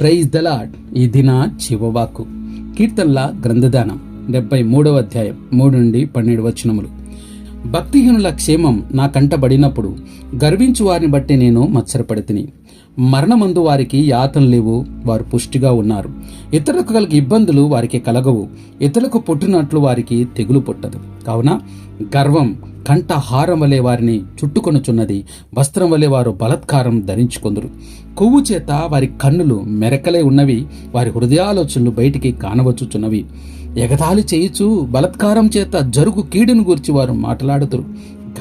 Praise the Lord ఈ దిన చివవాకు కీర్తనల గ్రంథదానం డెబ్బై మూడవ అధ్యాయం మూడు నుండి పన్నెండు వచనములు. భక్తిహీనుల క్షేమం నా కంటబడినప్పుడు గర్వించు వారిని బట్టి నేను మత్సరపడితిని. మరణమందు వారికి యాతన లేవు వారు పుష్టిగా ఉన్నారు. ఇతరులకు కలిగే ఇబ్బందులు వారికి కలగవు. ఇతరులకు పుట్టినట్లు వారికి తెగులు పుట్టదు. కావున గర్వం కంఠ హారం వలె వారిని చుట్టుకొనుచున్నది. వస్త్రం వలె వారు బలత్కారం ధరించుకొందురు. కొవ్వు చేత వారి కన్నులు మెరకలే ఉన్నవి వారి హృదయాలోచనలు బయటికి కానవచ్చుచున్నవి. ఎగతాళి చేయుచు బలత్కారం చేత జరుగు కీడును గురించి వారు మాట్లాడుతురు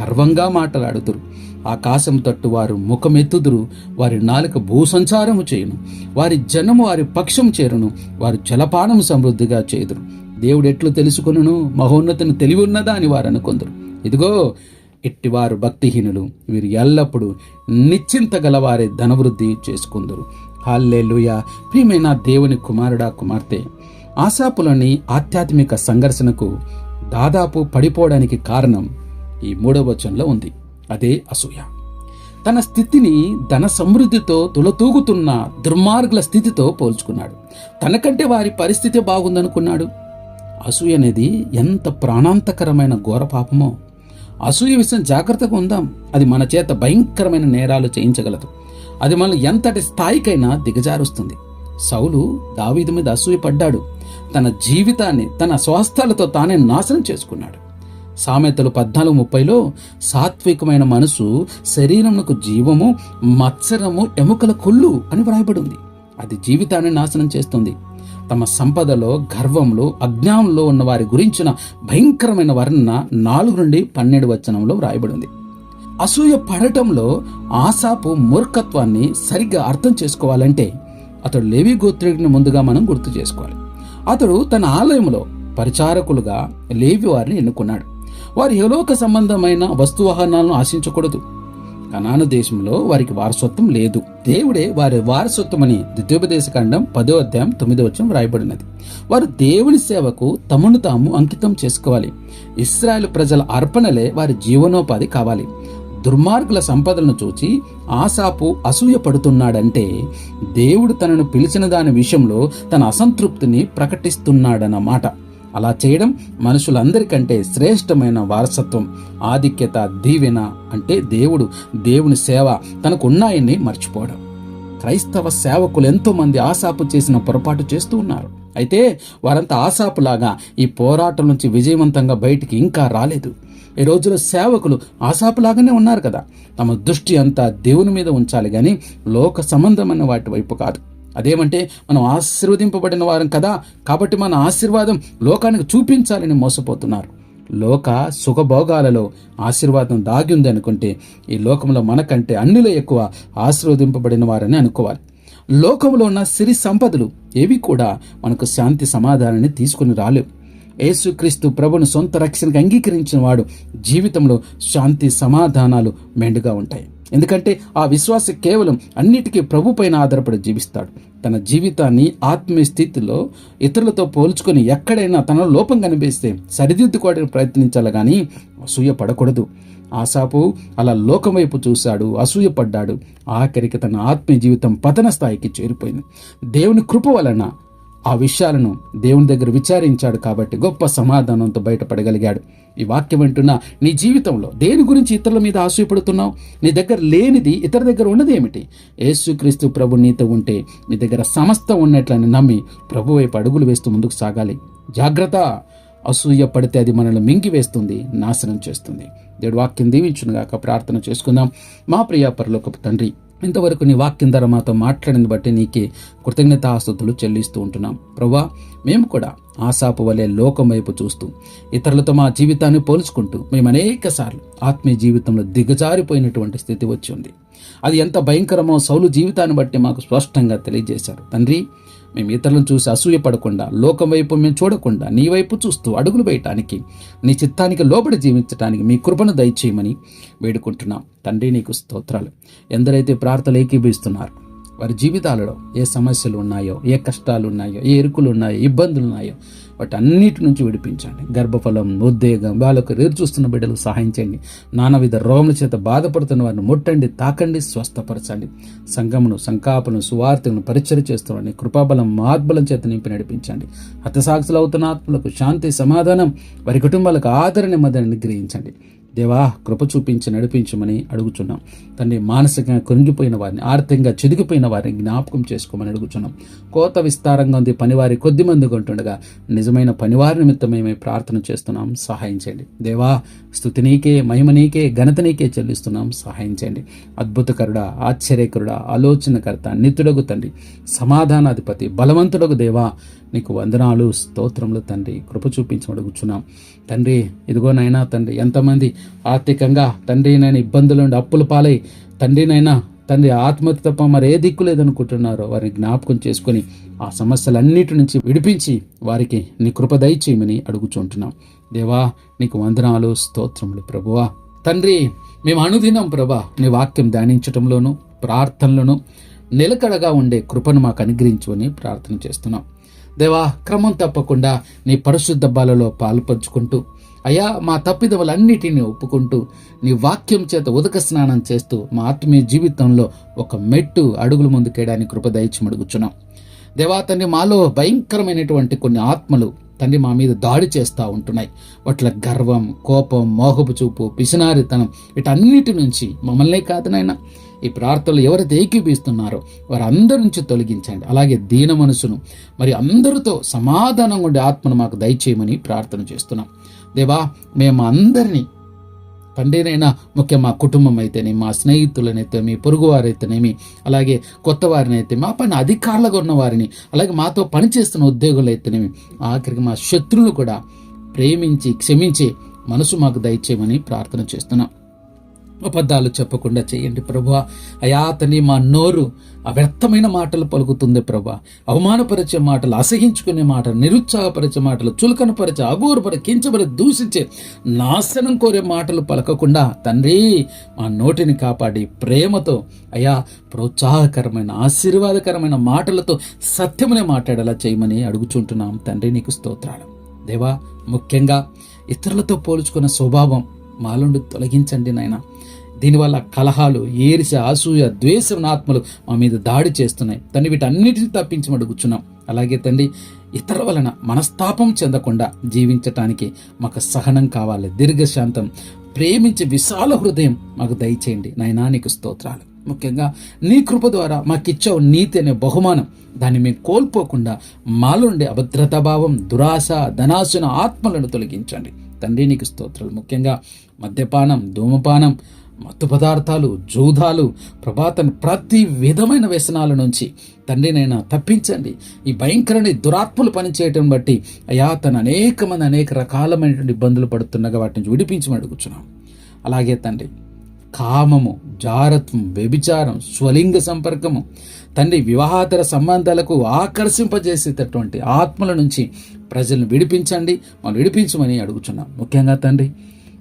గర్వంగా మాట్లాడుతురు ఆకాశం తట్టు వారు ముఖమెత్తుదురు. వారి నాలుక భూసంచారము చేయును. వారి జనము వారి పక్షం చేరును. వారు జలపానము సమృద్ధిగా చేయుదురు. దేవుడు ఎట్లు తెలుసుకును మహోన్నతిని తెలివి ఉన్నదా అని వారు అనుకుందరు ఇదిగో ఇట్టివారు భక్తిహీనులు. వీరు ఎల్లప్పుడూ నిశ్చింత గలవారే ధనవృద్ధి చేసుకుందరు. హాల్లెలూయ! ప్రియమైన దేవుని కుమారుడా కుమార్తె! ఆశాపులోని ఆధ్యాత్మిక సంఘర్షణకు దాదాపు పడిపోవడానికి కారణం ఈ మూడవ వచనంలో ఉంది. అదే అసూయ. తన స్థితిని ధన సమృద్ధితో తులతూగుతున్న దుర్మార్గుల స్థితితో పోల్చుకున్నాడు. తనకంటే వారి పరిస్థితి బాగుందనుకున్నాడు. అసూయ అనేది ఎంత ప్రాణాంతకరమైన ఘోర పాపమో. అసూయ విషయం జాగ్రత్తగా ఉందాం. అది మన చేత భయంకరమైన నేరాలు చేయించగలదు. అది మనల్ని ఎంతటి స్థాయికైనా దిగజారుస్తుంది. సౌలు దావీదు మీద అసూయ పడ్డాడు తన జీవితాన్ని తన స్వాస్థాలతో తానే నాశనం చేసుకున్నాడు. సామెతలు పద్నాలుగు ముప్పైలో సాత్వికమైన మనసు శరీరమునకు జీవము మత్సరము ఎముకల కొల్లు అని వ్రాయబడి ఉంది అది జీవితాన్ని నాశనం చేస్తుంది. తమ సంపదలో గర్వంలో అజ్ఞానంలో ఉన్న వారి గురించిన భయంకరమైన వర్ణన నాలుగు నుండి పన్నెండు వచనంలో వ్రాయబడింది. అసూయ పడటంలో ఆశాపు మూర్ఖత్వాన్ని సరిగ్గా అర్థం చేసుకోవాలంటే అతడు లేవి గోత్రుడిని ముందుగా మనం గుర్తు చేసుకోవాలి. అతడు తన ఆలయంలో పరిచారకులుగా లేవి వారిని ఎన్నుకున్నాడు. వారి యలోక సంబంధమైన వస్తువాహనాలను ఆశించకూడదు. కనాను దేశంలో వారికి వారసత్వం లేదు. దేవుడే వారి వారసత్వమని ద్వితీయోపదేశ ఖండం పదో అధ్యాయం తొమ్మిదో వచ్చం వ్రాయబడినది. వారు దేవుని సేవకు తమను తాము అంకితం చేసుకోవాలి. ఇస్రాయల్ ప్రజల అర్పణలే వారి జీవనోపాధి కావాలి. దుర్మార్గుల సంపదలను చూచి ఆశాపు అసూయ పడుతున్నాడంటే దేవుడు తనను పిలిచిన దాని విషయంలో తన అసంతృప్తిని ప్రకటిస్తున్నాడన్నమాట అలా చేయడం మనుషులందరికంటే శ్రేష్టమైన వారసత్వం ఆధిక్యత దీవెన అంటే దేవుడు దేవుని సేవ తనకు ఉన్నాయని మర్చిపోవడం. క్రైస్తవ సేవకులు ఎంతోమంది ఆశాపు చేసిన పొరపాటు చేస్తూ ఉన్నారు. అయితే వారంతా ఆశాపులాగా ఈ పోరాటం నుంచి విజయవంతంగా బయటికి ఇంకా రాలేదు. ఈ రోజులో సేవకులు ఆశాపులాగానే ఉన్నారు కదా. తమ దృష్టి అంతా దేవుని మీద ఉంచాలి కానీ లోక సంబంధమైన వాటి వైపు కాదు. అదేమంటే మనం ఆశీర్వదింపబడిన వారం కదా కాబట్టి మన ఆశీర్వాదం లోకానికి చూపించాలని మోసపోతున్నారు. లోక సుఖభోగాలలో ఆశీర్వాదం దాగి ఉంది అనుకుంటే ఈ లోకంలో మనకంటే అన్నిలో ఎక్కువ ఆశీర్వదింపబడిన వారని అనుకోవాలి. లోకంలో ఉన్న సిరి సంపదలు ఏవి కూడా మనకు శాంతి సమాధానాన్ని తీసుకుని రాలేవు. యేసుక్రీస్తు ప్రభును సొంత రక్షణకు అంగీకరించిన వాడు జీవితంలో శాంతి సమాధానాలు మెండుగా ఉంటాయి. ఎందుకంటే ఆ విశ్వాస కేవలం అన్నిటికీ ప్రభు పైన ఆధారపడి జీవిస్తాడు. తన జీవితాన్ని ఆత్మీయ స్థితిలో ఇతరులతో పోల్చుకొని ఎక్కడైనా తన లోపం కనిపిస్తే సరిదిద్దుకోవడానికి ప్రయత్నించాలి కానీ అసూయ పడకూడదు ఆశాపు అలా లోకం వైపు చూశాడు అసూయ పడ్డాడు ఆఖరికి తన ఆత్మీయ జీవితం పతన స్థాయికి చేరిపోయింది. దేవుని కృప వలన ఆ విషయాలను దేవుని దగ్గర విచారించాడు కాబట్టి గొప్ప సమాధానంతో బయటపడగలిగాడు. ఈ వాక్యం వింటున్న నీ జీవితంలో దేని గురించి ఇతరుల మీద ఆశయపడుతున్నావు? నీ దగ్గర లేనిది ఇతర దగ్గర ఉన్నది ఏమిటి? యేసుక్రీస్తు ప్రభు నీతో ఉంటే నీ దగ్గర సమస్తం ఉన్నట్లని నమ్మి ప్రభు వైపు అడుగులు వేస్తూ ముందుకు సాగాలి. జాగ్రత్త! అసూయ పడితే అది మనల్ని మింగివేస్తుంది నాశనం చేస్తుంది. దేవుడు వాక్యం దీవించునుగాక ప్రార్థన చేసుకుందాం. మా ప్రియ పరలోకపు తండ్రి ఇంతవరకు నీ వాక్యం ద్వారా మాతో మాట్లాడిన బట్టి నీకే కృతజ్ఞతాస్తుతులు చెల్లిస్తూ ఉంటున్నాం. ప్రభా మేము కూడా ఆశాపు వలె లోకం వైపు చూస్తూ ఇతరులతో మా జీవితాన్ని పోల్చుకుంటూ మేము అనేక సార్లు ఆత్మీయ జీవితంలో దిగజారిపోయినటువంటి స్థితి వచ్చి ఉంది. అది ఎంత భయంకరమో సౌలు జీవితాన్ని బట్టి మాకు స్పష్టంగా తెలియజేశారు. తండ్రి మేము ఇతరులను చూసి అసూయ పడకుండా లోకం వైపు మేము చూడకుండా నీ వైపు చూస్తూ అడుగులు వేయటానికి నీ చిత్తానికి లోబడి జీవించడానికి మీ కృపను దయచేయమని వేడుకుంటున్నాం. తండ్రి నీకు స్తోత్రాలు. ఎందరైతే ప్రార్థనలు ఏకీభవిస్తున్నారు వారి జీవితాలలో ఏ సమస్యలు ఉన్నాయో ఏ కష్టాలు ఉన్నాయో ఏ ఇరుకులు ఉన్నాయో ఇబ్బందులు ఉన్నాయో వాటి అన్నిటి నుంచి విడిపించండి. గర్భఫలం ఉద్వేగం వాళ్ళకు రేరు చూస్తున్న బిడ్డలకు సహాయం చేయండి. నానావిధ రోగముల చేత బాధపడుతున్న వారిని ముట్టండి తాకండి స్వస్థపరచండి. సంఘమును సంకాపను సువార్తను పరిచయం చేస్తున్న కృపాబలం మార్బలం చేత నింపి నడిపించండి. హతసాక్షులు అవుతున్న ఆత్మలకు శాంతి సమాధానం వారి కుటుంబాలకు ఆదరణ నెమ్మదిని నిగ్రహించండి దేవా కృప చూపించి నడిపించమని అడుగుచున్నాం. తండ్రి మానసికంగా కృంగిపోయిన వారిని ఆర్థికంగా చెదిగిపోయిన వారిని జ్ఞాపకం చేసుకోమని అడుగుచున్నాం. కోత విస్తారంగా ఉంది పనివారి కొద్ది మందిగా ఉంటుండగా నిజమైన పనివారి నిమిత్తం మేము ప్రార్థన చేస్తున్నాం. సహాయం చేయండి. దేవా స్థుతి నీకే మహిమ నీకే ఘనత నీకే చెల్లిస్తున్నాం. సహాయం చేయండి. అద్భుతకరుడ ఆశ్చర్యకరుడా ఆలోచనకర్త నిత్యుడగు తండ్రి సమాధానాధిపతి బలవంతుడగు దేవా నీకు వందనాలు స్తోత్రములు తండ్రి కృప చూపించమడుగుచున్నాం తండ్రి ఇదిగో నైనా తండ్రి ఎంతమంది ఆర్థికంగా తండ్రినైనా ఇబ్బందులు ఉండి అప్పుల పాలై తండ్రినైనా తండ్రి ఆత్మహత్య తప్ప మరి ఏ దిక్కు లేదనుకుంటున్నారో వారిని జ్ఞాపకం చేసుకొని ఆ సమస్యలన్నిటి నుంచి విడిపించి వారికి నీ కృప దయచేయమని అడుగుచుంటున్నాం. దేవా నీకు వందనాలు స్తోత్రములు ప్రభువా. తండ్రి మేము అనుదినం ప్రభా నీ వాక్యం ధ్యానించటంలోను ప్రార్థనలను నిలకడగా ఉండే కృపను మాకు అనుగ్రహించుకొని ప్రార్థన చేస్తున్నాం. దేవా క్రమం తప్పకుండా నీ పరిశుద్ధ బాలలో పాలుపంచుకుంటూ అయ్యా మా తప్పిదములన్నిటినీ ఒప్పుకుంటూ నీ వాక్యం చేత ఉదక స్నానం చేస్తూ మా ఆత్మీయ జీవితంలో ఒక మెట్టు అడుగులు ముందుకేయడానికి కృప దయచి దేవా తండ్రి మాలో భయంకరమైనటువంటి కొన్ని ఆత్మలు తండ్రి మా మీద దాడి చేస్తూ ఉంటున్నాయి. వాటిల గర్వం కోపం మోహపు చూపు పిసినారితనం వీటన్నిటి నుంచి మమ్మల్నే కాదు నాయన. ఈ ప్రార్థనలు ఎవరైతే ఏకీపిస్తున్నారో వారందరి నుంచి తొలగించండి. అలాగే దీన మనసును మరి అందరితో సమాధానంగా ఉండే ఆత్మను మాకు దయచేయమని ప్రార్థన చేస్తున్నాం. దేవా మేము అందరినీ పండినైనా ముఖ్యం మా కుటుంబం అయితేనే మా స్నేహితులనైతే మీ పొరుగువారైతేనేమి అలాగే కొత్త వారిని అయితే మా పైన అధికారులుగా ఉన్న వారిని అలాగే మాతో పనిచేస్తున్న ఉద్యోగులు అయితేనేమి ఆఖరికి మా శత్రువులు కూడా ప్రేమించి క్షమించి మనసు మాకు దయచేయమని ప్రార్థన చేస్తున్నాం. అబద్ధాలు చెప్పకుండా చేయండి ప్రభా అయా అతని మా నోరు అవ్యర్థమైన మాటలు పలుకుతుంది ప్రభా. అవమానపరిచే మాటలు అసహించుకునే మాటలు నిరుత్సాహపరిచే మాటలు చులకనపరిచే అగోరపరి కించబడి దూషించే నాశనం కోరే మాటలు పలకకుండా తండ్రి మా నోటిని కాపాడి ప్రేమతో అయా ప్రోత్సాహకరమైన ఆశీర్వాదకరమైన మాటలతో సత్యమునే మాట్లాడేలా చేయమని అడుగుచుంటున్నాం తండ్రి నీకు స్తోత్రాలు. దేవా ముఖ్యంగా ఇతరులతో పోల్చుకున్న స్వభావం మాలుండి తొలగించండి నాయనా. దీనివల్ల కలహాలు ఏరిస అసూయ ద్వేషం ఆత్మలు మా మీద దాడి చేస్తున్నాయి. తండ్రి వీటన్నిటిని తప్పించమని అడుగుచున్నాం అలాగే తండ్రి ఇతరుల వలన మనస్తాపం చెందకుండా జీవించటానికి మాకు సహనం కావాలి. దీర్ఘశాంతం ప్రేమించే విశాల హృదయం మాకు దయచేయండి. నాయనా నీకు స్తోత్రాలు. ముఖ్యంగా నీ కృప ద్వారా మాకిచ్చావు నీతి అనే బహుమానం. దాన్ని మేము కోల్పోకుండా మాలుండే అభద్రతాభావం దురాశ ధనాశన ఆత్మలను తొలగించండి. తండ్రి నీకు స్తోత్రాలు. ముఖ్యంగా మద్యపానం ధూమపానం మత్తు పదార్థాలు జూదాలు ప్రభాతను ప్రతి విధమైన వ్యసనాల నుంచి తండ్రినైనా తప్పించండి. ఈ భయంకరని దురాత్మలు పనిచేయటం బట్టి అయా తను అనేక మంది అనేక రకాలమైనటువంటి ఇబ్బందులు పడుతుండగా వాటి నుంచి విడిపించమని అడుగుచున్నాం. అలాగే తండ్రి కామము జారత్వం వ్యభిచారం స్వలింగ సంపర్కము తండ్రి వివాహాతర సంబంధాలకు ఆకర్షింపజేసేటటువంటి ఆత్మల నుంచి ప్రజలను విడిపించండి మనం విడిపించమని అడుగుచున్నాం. ముఖ్యంగా తండ్రి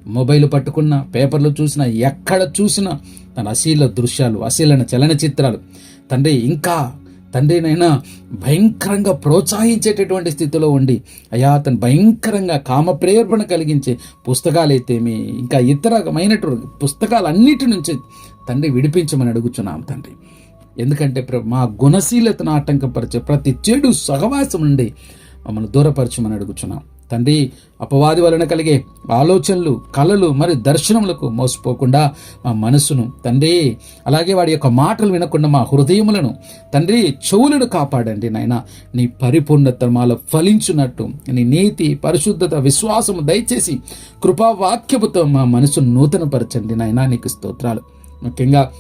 మొబైల్ పట్టుకున్న పేపర్లు చూసినా ఎక్కడ చూసినా తన అశీల దృశ్యాలు అశీలైన చలనచిత్రాలు. తండ్రి ఇంకా తండ్రినైనా భయంకరంగా ప్రోత్సహించేటటువంటి స్థితిలో ఉండి అయా అతను భయంకరంగా కామ ప్రేరణ కలిగించే పుస్తకాలైతేమి ఇంకా ఇతరమైనటువంటి పుస్తకాలన్నిటి నుంచి తండ్రి విడిపించమని అడుగుచున్నాం తండ్రి. ఎందుకంటే మా గుణశీలతను ఆటంకపరిచే ప్రతి చెడు సహవాసం నుండి మమ్మల్ని దూరపరచమని అడుగుచున్నాం. తండ్రి అపవాది వలన కలిగే ఆలోచనలు కళలు మరి దర్శనములకు మోసపోకుండా మా మనసును తండ్రి అలాగే వాడి యొక్క మాటలు వినకుండా మా హృదయములను తండ్రి చెవులను కాపాడండి నాయన. నీ పరిపూర్ణత మాలో ఫలించున్నట్టు నీ నీతి పరిశుద్ధత విశ్వాసము దయచేసి కృపావాక్యముతో మా మనసును నూతనపరచండి నాయన. నీకు స్తోత్రాలు. ముఖ్యంగా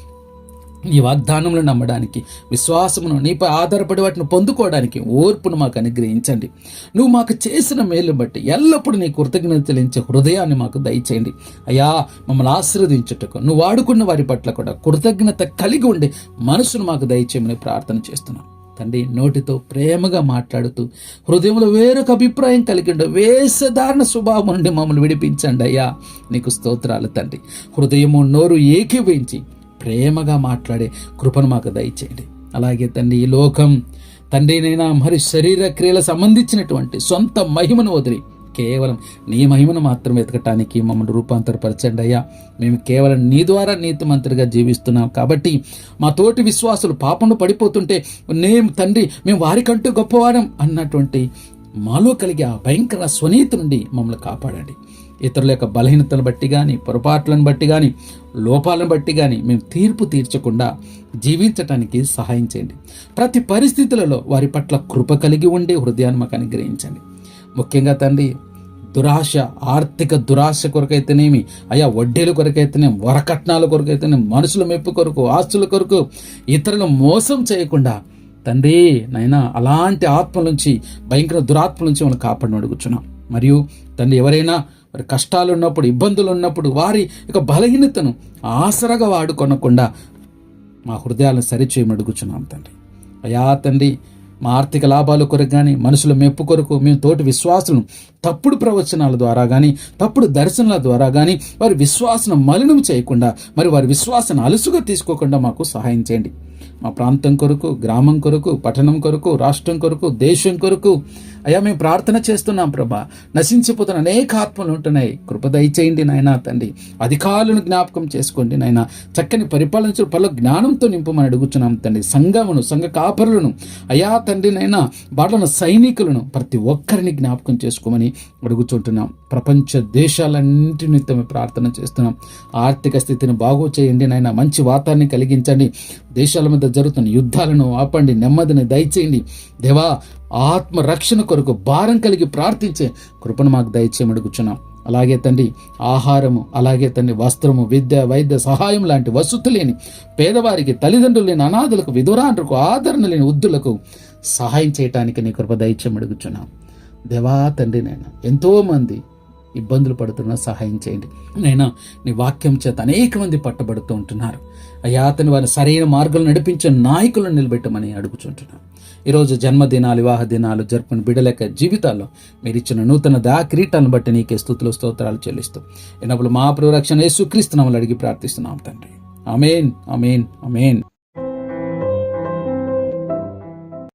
నీ వాగ్దానంలో నమ్మడానికి విశ్వాసమును నీపై ఆధారపడి వాటిని పొందుకోవడానికి ఓర్పును మాకు అనుగ్రహించండి. నువ్వు మాకు చేసిన మేలు బట్టి ఎల్లప్పుడూ నీ కృతజ్ఞత చెల్లించే హృదయాన్ని మాకు దయచేయండి. అయ్యా మమ్మల్ని ఆశీర్వదించుటకు నువ్వు వాడుకున్న వారి పట్ల కూడా కృతజ్ఞత కలిగి ఉండి మనసును మాకు దయచేయమని ప్రార్థన చేస్తున్నాం. తండ్రి నోటితో ప్రేమగా మాట్లాడుతూ హృదయంలో వేరొక అభిప్రాయం కలిగి ఉండే వేషధారణ స్వభావం నుండి మమ్మల్ని విడిపించండి అయ్యా. నీకు స్తోత్రాలు తండ్రి. హృదయము నోరు ఏకీవించి ప్రేమగా మాట్లాడే కృపను మాకు దయచేయండి. అలాగే తండ్రి ఈ లోకం తండ్రినైనా మరి శరీర క్రియల సంబంధించినటువంటి సొంత మహిమను వదిలి కేవలం నీ మహిమను మాత్రం వెతకటానికి మమ్మల్ని రూపాంతరపరచండి అయ్యా. మేము కేవలం నీ ద్వారా నీతి మంత్రిగా జీవిస్తున్నాం కాబట్టి మా తోటి విశ్వాసులు పాపంలో పడిపోతుంటే నేను తండ్రి మేము వారికంటూ గొప్పవారం అన్నటువంటి మాలో కలిగే ఆ భయంకర స్వనీతి నుండి మమ్మల్ని కాపాడండి. ఇతరుల యొక్క బలహీనతను బట్టి కానీ పొరపాట్లను బట్టి కానీ లోపాలను బట్టి కానీ మేము తీర్పు తీర్చకుండా జీవించటానికి సహాయం చేయండి. ప్రతి పరిస్థితులలో వారి పట్ల కృప కలిగి ఉండే హృదయాన్ని మాకు అనుగ్రహించండి. ముఖ్యంగా తండ్రి దురాశ ఆర్థిక దురాశ కొరకైతేనేమి అయా వడ్డీల కొరకైతేనేమి వరకట్నాల కొరకైతేనేమి మనుషుల మెప్పు కొరకు ఆస్తుల కొరకు ఇతరులను మోసం చేయకుండా తండ్రి నైనా అలాంటి ఆత్మ నుంచి భయంకర దురాత్మ నుంచి మనం కాపాడిని అడుగుచున్నాం మరియు తండ్రి ఎవరైనా మరి కష్టాలు ఉన్నప్పుడు ఇబ్బందులు ఉన్నప్పుడు వారి యొక్క బలహీనతను ఆసరగా వాడుకొనకుండా మా హృదయాలను సరిచేయమని అడుగుచున్నాం తండ్రి. అయా తండ్రి మా ఆర్థిక లాభాల కొరకు కానీ మనుషుల మెప్పు కొరకు మేము తోటి విశ్వాసులను తప్పుడు ప్రవచనాల ద్వారా కానీ తప్పుడు దర్శనాల ద్వారా కానీ వారి విశ్వాసం మలినం చేయకుండా మరి వారి విశ్వాసాన్ని అలుసుగా తీసుకోకుండా మాకు సహాయం చేయండి. మా ప్రాంతం కొరకు గ్రామం కొరకు పట్టణం కొరకు రాష్ట్రం కొరకు దేశం కొరకు. అయ్యా మేము ప్రార్థన చేస్తున్నాం ప్రభా. నశించిపోతున్న అనేక ఆత్మలు ఉంటున్నాయి. కృప దయచేయండి నాయనా తండ్రి. అధికారులను జ్ఞాపకం చేసుకోండి నాయన. చక్కని పరిపాలించడం పలు జ్ఞానంతో నింపమని అడుగుతున్నాం తండ్రి. సంఘమును సంఘ కాపరులను. అయా తండ్రి నైనా బాటలను సైనికులను ప్రతి ఒక్కరిని జ్ఞాపకం చేసుకోమని అడుగుచుంటున్నాం ప్రపంచ దేశాలన్నింటి నిమిత్తం ప్రార్థన చేస్తున్నాం. ఆర్థిక స్థితిని బాగు చేయండి నాయన. మంచి వాతావరణం కలిగించండి. దేశాల మీద జరుగుతున్న యుద్ధాలను ఆపండి. నెమ్మదిని దయచేయండి. దేవా ఆత్మ రక్షణ కొరకు భారం కలిగి ప్రార్థించే కృపను మాకు దయచేయమని అడుగుచున్నాం. అలాగే తండ్రి ఆహారము అలాగే తండ్రి వస్త్రము విద్య వైద్య సహాయం లాంటి వసతులు లేని పేదవారికి తల్లిదండ్రులు లేని అనాథులకు విధురాండ్రకు ఆదరణ లేని వృద్ధులకు సహాయం చేయటానికి నీ కృప దయచేయమని అడుగుచున్నాం. దేవా తండ్రి నేను ఎంతోమంది ఇబ్బందులు పడుతున్నా సహాయం చేయండి. నైనా నీ వాక్యం చేత అనేక మంది పట్టబడుతూ ఉంటున్నారు. అయ్యా అతని వారిని సరైన మార్గంలో నడిపించే నాయకులను నిలబెట్టమని అడుగుచుంటున్నాను ఈరోజు జన్మదినాలు వివాహ దినాలు జరుపుకుని బిడలేక జీవితాల్లో మీరు ఇచ్చిన నూతన దా కిరీటాలను బట్టి నీకే స్థుతులు స్తోత్రాలు చెల్లిస్తూ ఎన్నప్పుడు మా ప్రరక్షణ యేసుక్రీస్తు నామములు అడిగి ప్రార్థిస్తున్నాం తండ్రి. అమేన్ అమేన్ అమేన్